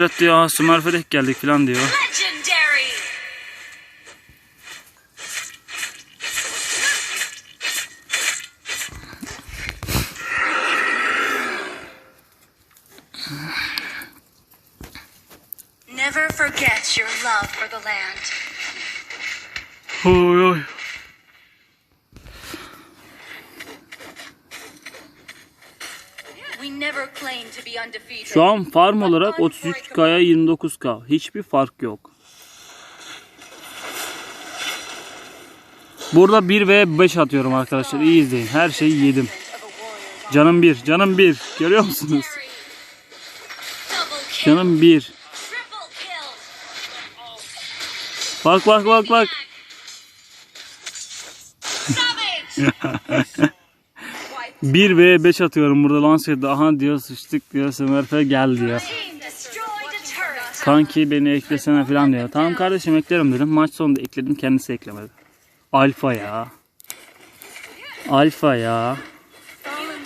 Evet diyor Smurf'e denk geldik falan diyor. Never forget your love for the land. Oy oy. Şu an farm olarak 33K'ya 29K. Hiçbir fark yok. Burada 1 ve 5 atıyorum arkadaşlar. İyi izleyin. Her şeyi yedim. Canım 1. Canım 1. Görüyor musunuz? Canım 1. Triple kill. Bak bak bak bak. Savage. 1 ve 5 atıyorum burada Lancer'da. Aha diyor sıçtık diyor Smurf'e gel diyor. Kanki beni eklesene falan diyor. Tamam kardeşim eklerim dedim. Maç sonunda ekledim kendisi eklemedi. Alfa ya. Alfa ya.